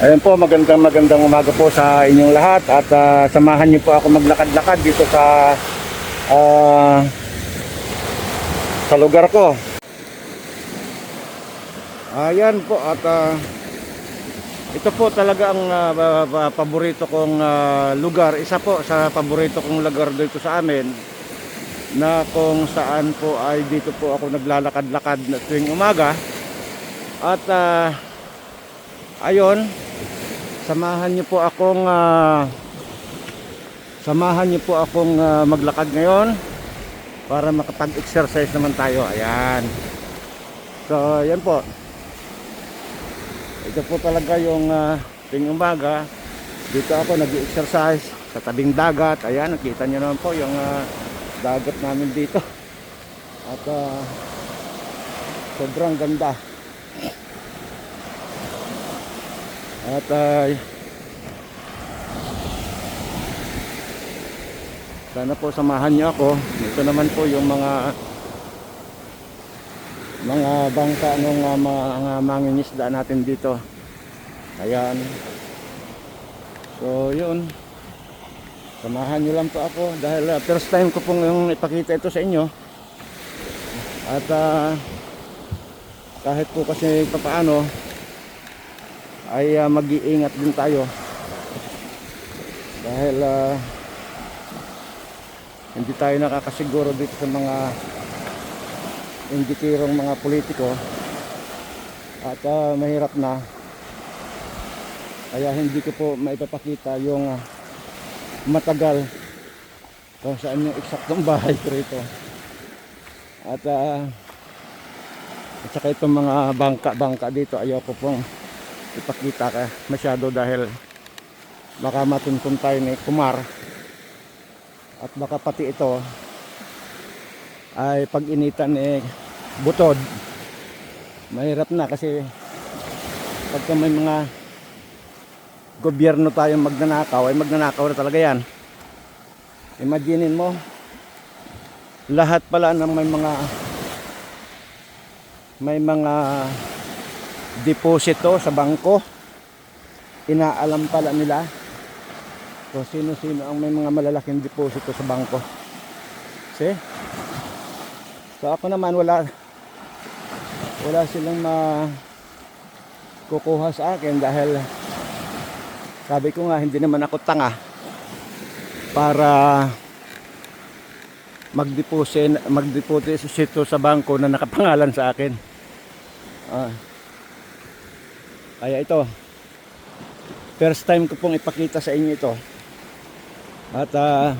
Ayun po, magandang magandang umaga po sa inyong lahat at ah, samahan niyo po ako maglakad-lakad dito sa ah, sa lugar ko. Ayan po at ah, ito po talaga ang ba- paborito kong ah, lugar. Isa po sa paborito kong lugar dito sa amin na kung saan po ay dito po ako naglalakad-lakad na tuwing umaga. At ah, ayon, samahan niyo po akong ah, samahan niyo po akong ah, maglakad ngayon para makapag-exercise naman tayo. Ayan. So, ayan po. Ito po talaga yung uh, tuwing umaga. Dito ako nag-exercise sa tabing dagat. Ayan, nakita niyo naman po yung ah, dagat namin dito. At ah, sobrang ganda. At ah, sana po samahan niyo ako. Ito naman po yung mga mga bangka ng uh, mga mangingisda natin dito. Ayan. So, yun. Samahan nyo lang po ako dahil ah, first time ko pong yung ipakita ito sa inyo. At ah, kahit po kasi papaano ay ah, mag-iingat din tayo. Dahil ah, hindi tayo nakakasiguro dito sa mga indikirong mga politiko. At ah, mahirap na. Kaya hindi ko po maipapakita yung ah, matagal kung saan yung eksaktong bahay ko rito. At ah, at saka itong mga bangka-bangka dito ayoko pong ipakita ka masyado dahil baka matuntun tayo ni Kumar. At baka pati ito ay pag initan eh butod. Mahirap na kasi pagka may mga gobyerno tayong magnanakaw ay magnanakaw na talaga yan. Imaginin mo lahat pala ng may mga may mga deposito sa bangko inaalam pala nila kung sino-sino ang may mga malalaking deposito sa bangko see So ako naman wala wala silang ma kukuha sa akin dahil sabi ko nga hindi naman ako tanga para magdeposit magdeposito sa bangko na nakapangalan sa akin. Ah. Kaya ito first time ko pong ipakita sa inyo ito. At ah,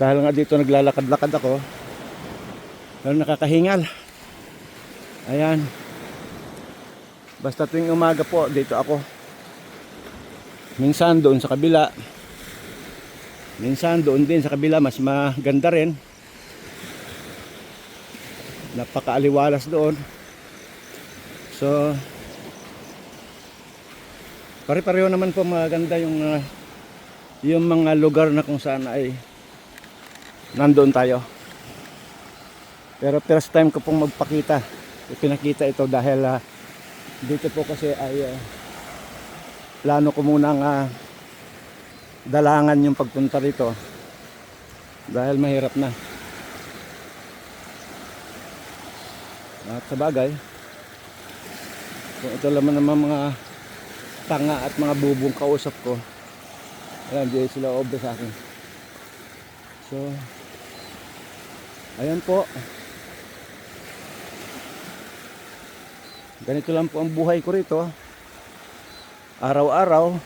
dahil nga dito naglalakad-lakad ako, pero nakakahingal. Ayan. Basta tuwing umaga po, dito ako. Minsan doon sa kabila. Minsan doon din sa kabila, mas maganda rin. Napakaaliwalas doon. So, pare-pareho naman po maganda yung ah, yung mga lugar na kung saan ay nandoon tayo. Pero first time ko pong magpakita. Ipinakita ito dahil ah, dito po kasi ay ah, plano ko munang ah, dalangan yung pagpunta rito. Dahil mahirap na. At sa bagay, kung ito naman naman mga tanga at mga bubong kausap ko, ayan, di sila obra sa akin. So, ayan po. ganito lang po ang buhay ko rito araw-araw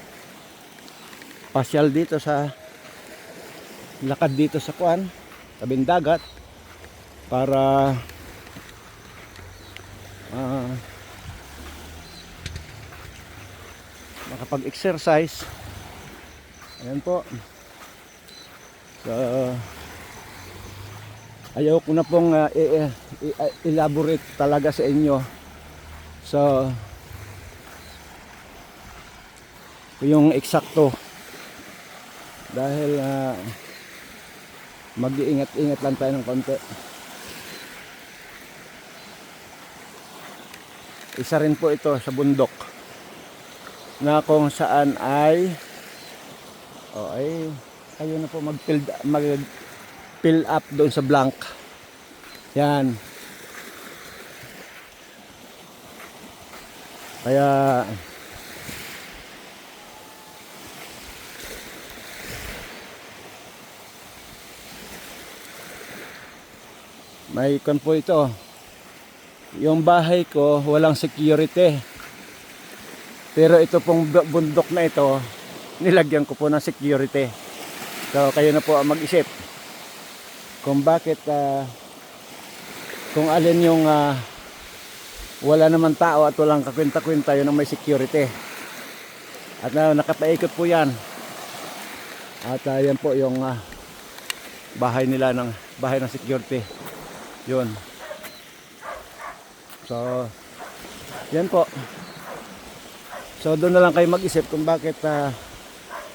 pasyal dito sa lakad dito sa kuan tabing dagat para ah, makapag-exercise ayan po so ayaw ko na pong i- elaborate talaga sa inyo So, yung eksakto dahil ah, mag-iingat-ingat lang tayo ng konti. Isa rin po ito sa bundok. Na kung saan ay oh ay kayo na po mag fill mag fill up doon sa blank. Yan. Kaya may kon po ito. Yung bahay ko walang security pero ito pong bu- bundok na ito nilagyan ko po ng security. So kayo na po ang mag-isip kung bakit ah, kung alin yung ah, wala naman tao at walang kakwenta-kwenta yun ang may security. At na nakapaikot po yan. At ah, yan po yung ah, bahay nila ng bahay ng security. Yun. So yan po so doon na lang kayo mag-isip kung bakit ah,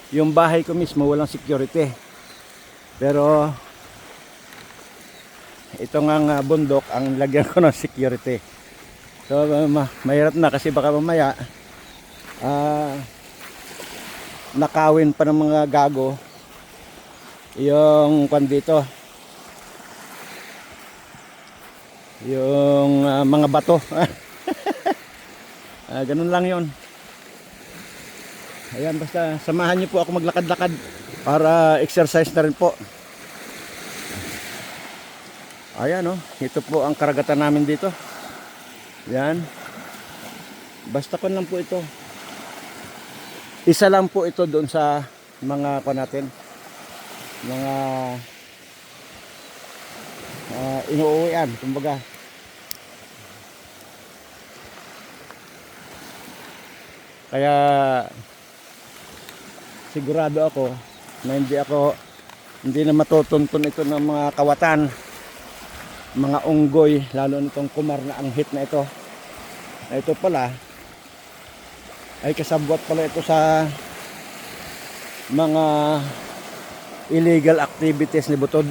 yung bahay ko mismo walang security. Pero ito nga bundok ang lagyan ko ng security. So uh, ma- mahirap na kasi baka mamaya ah, nakawin pa ng mga gago yung kwan dito. Yung ah, mga bato. Ah, ganun lang yon ayan basta samahan niyo po ako maglakad-lakad para exercise na rin po. Ayan oh. Ito po ang karagatan namin dito. Yan basta kon lang po ito. Isa lang po ito doon sa mga kwa natin mga uh, inuuwian. Kumbaga kaya sigurado ako na hindi ako hindi na matutuntun ito ng mga kawatan mga unggoy lalo nitong kumar na anghit na ito. Na ito pala ay kasabwat pala ito sa mga illegal activities ni Butod.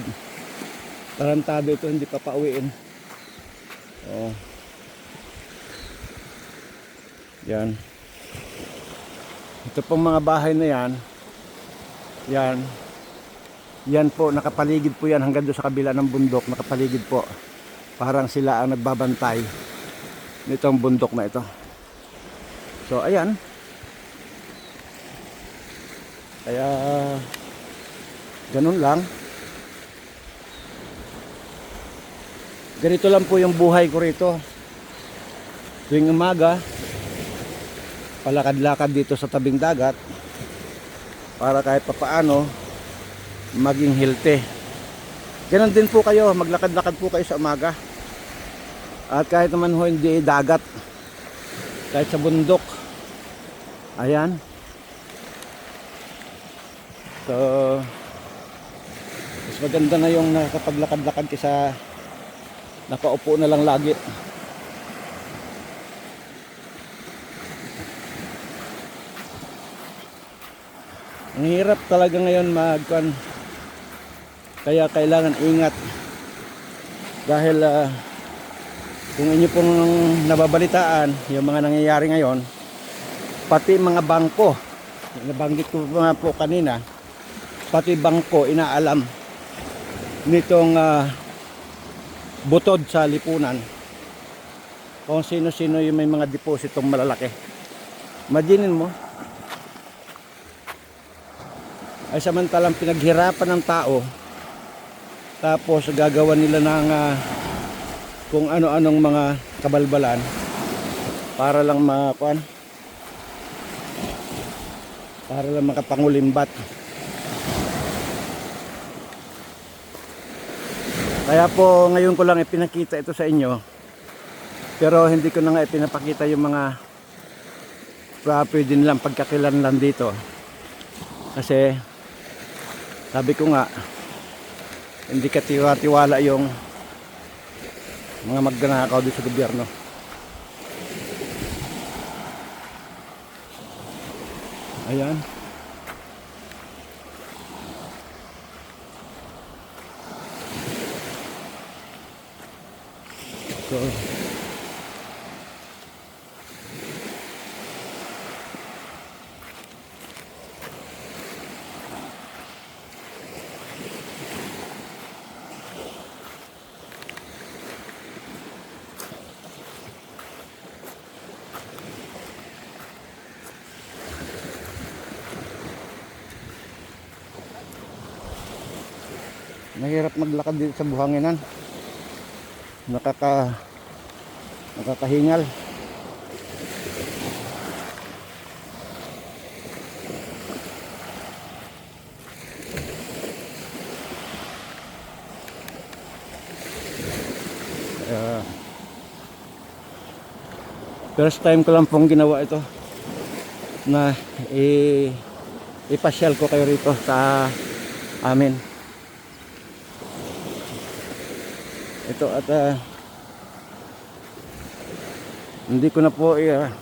Tarantado ito hindi pa pauwiin oh. yan. Ito pong mga bahay na yan yan. Yan po nakapaligid po yan hanggang doon sa kabila ng bundok. Nakapaligid po. Parang sila ang nagbabantay nitong bundok na ito. So ayan. Kaya ganun lang. Ganito lang po yung buhay ko rito. Tuwing umaga palakad-lakad dito sa tabing dagat para kahit papaano maging healthy. Ganun din po kayo maglakad-lakad po kayo sa umaga. At kahit naman ho hindi dagat kahit sa bundok. Ayan. So mas maganda na yung nakapaglakad-lakad kaysa nakaupo na lang lagi ang hirap talaga ngayon magkan kaya kailangan ingat. Dahil ah, kung inyo pong nababalitaan yung mga nangyayari ngayon pati mga bangko nabanggit ko nga po kanina pati bangko inaalam nitong ah, butod sa lipunan kung sino-sino yung may mga depositong malalaki. Imaginin mo ay samantalang pinaghirapan ng tao tapos gagawa nila ng ah, kung ano-anong mga kabalbalan para lang makuan para lang makapangulimbat. Kaya po ngayon ko lang ipinakita ito sa inyo pero hindi ko na nga ipinapakita yung mga uh, pwede nilang pagkakilanlan dito. Kasi sabi ko nga hindi ka tiwa-tiwala yung mga magnanakaw dito sa gobyerno. Ayan. So mahirap maglakad dito sa buhanginan. Nakaka nakakahingal. Kaya, first time ko lang pong ginawa ito na i ipasyal ko kayo rito sa amin. Ito at ah, hindi ko na po ah,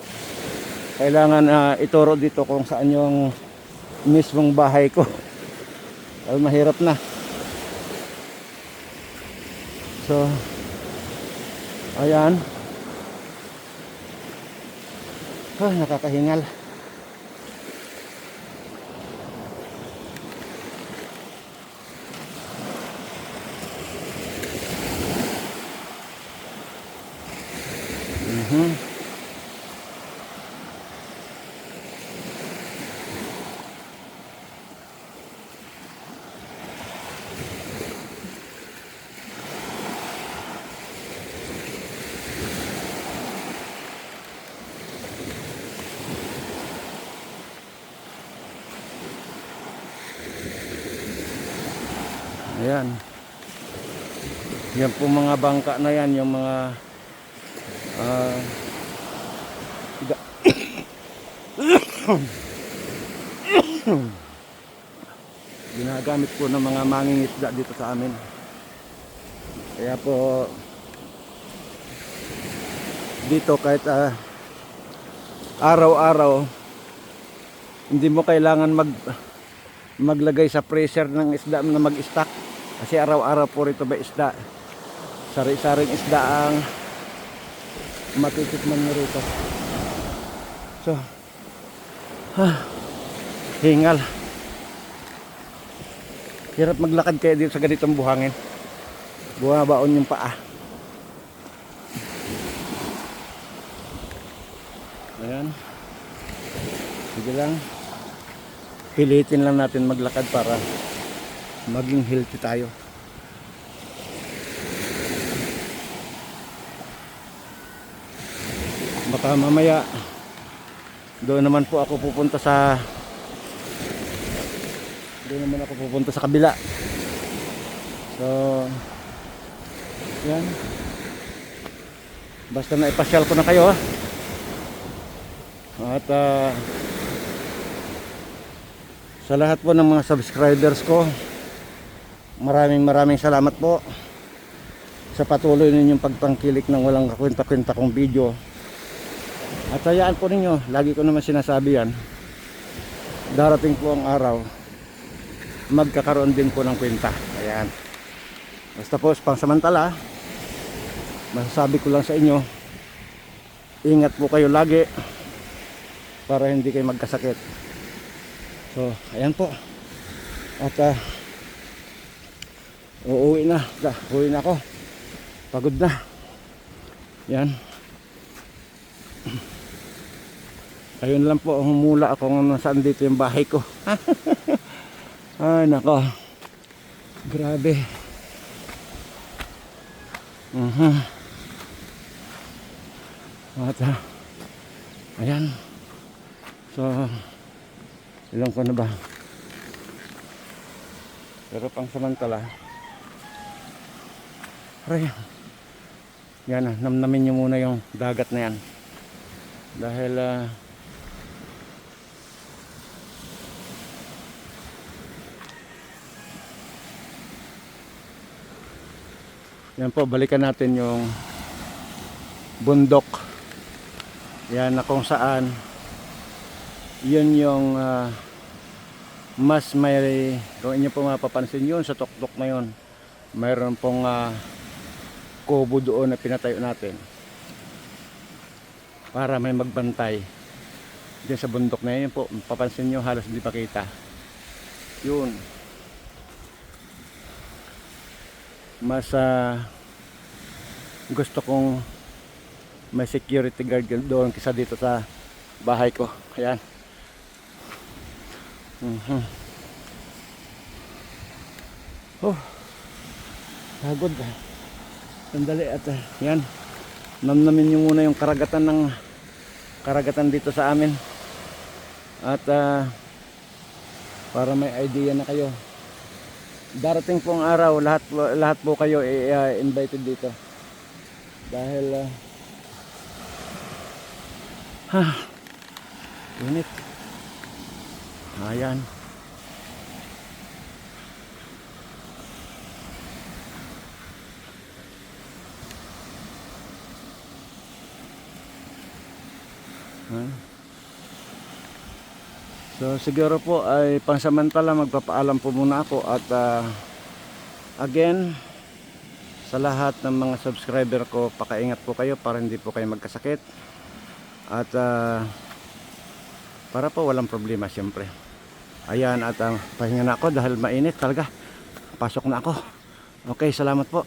kailangan ah, ituro dito kung saan yung mismong bahay ko. Dahil mahirap na. So, ayan. Ah, nakakahingal. Mhm. Ayan. Yan po mga bangka na yan, yung mga ga- ginagamit po ng mga mangingisda dito sa amin. Kaya po dito kahit ah, araw-araw hindi mo kailangan mag maglagay sa freezer ng isda na mag-stock. Kasi araw-araw po rito may isda. Sari-saring isda ang matitikman mo rito. So ah, hingal. Hirap maglakad kayo dito sa ganitong buhangin. Bumabaon yung paa. Ayan. Sige lang. Pilitin lang natin maglakad para maging healthy tayo. Baka mamaya doon naman po ako pupunta sa doon naman ako pupunta sa kabila. So yan. Basta na ipasyal ko na kayo. At ah, sa lahat po ng mga subscribers ko maraming maraming salamat po sa patuloy ninyong pagtangkilik ng walang kakwenta-kwenta kong video at hayaan po ninyo lagi ko naman sinasabi yan darating po ang araw magkakaroon din po ng kwenta ayan basta po pangsamantala masasabi ko lang sa inyo ingat po kayo lagi para hindi kayo magkasakit So, ayan po. At uh, uuwi na. Uuwi na ako. Pagod na. Yan. Ayun lang po, humula ako kung nasaan dito yung bahay ko. Ay, nako. Grabe. Mhm. At, uh, ayan. So, ilang ko na ba pero pang samantala aray yan na namnamin nyo muna yung dagat na yan dahil ah, yan po balikan natin yung bundok. Yan na kung saan yun yung ah, mas may kung inyo po mapapansin yun sa tuktok na yun mayroon pong ah, kubo doon na pinatayo natin para may magbantay dyan sa bundok na yun. Po papansin nyo halos hindi makita yun mas ah, gusto kong may security guard doon kisa dito sa bahay ko ayan Mhm. Oh. Pagod. Sandali at ah, yan. Namnamin nyo muna yung karagatan ng karagatan dito sa amin. At ah, para may idea na kayo. Darating pong araw, lahat lahat po kayo ah, invited dito. Dahil ah, ha, init. Ayan. Ha? So siguro po ay pansamantala magpapaalam po muna ako at ah, again sa lahat ng mga subscriber ko pakaingat po kayo para hindi po kayo magkasakit. At ah, para po walang problema siyempre. Ayan at ang pahinga na ako dahil mainit talaga. Pasok na ako. Okay salamat po